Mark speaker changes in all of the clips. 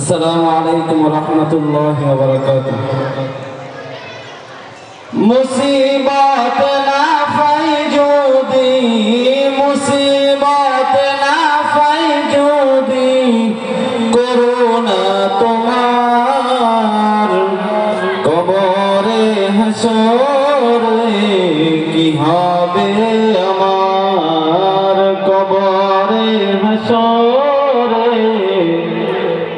Speaker 1: السلام عليكم ورحمة الله وبركاته মুসিবত না ফাই যদি মুসিবত না ফাই যদি করোনা তোমার কবরে হাসরে কি হবে আমার কবরে হাসরে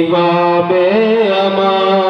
Speaker 1: কি হবে আমার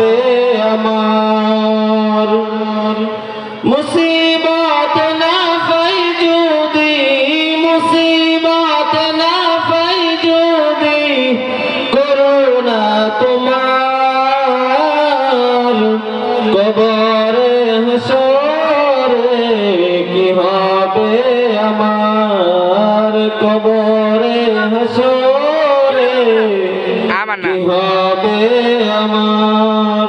Speaker 1: হবে আমার মুসিবত না পাই যদি, মুসিবত না পাই যদি, করুণা তোমার কবরে হাসরে কি হবে আমার কবরে হাসরে?
Speaker 2: আমার না।
Speaker 1: হবে আমার?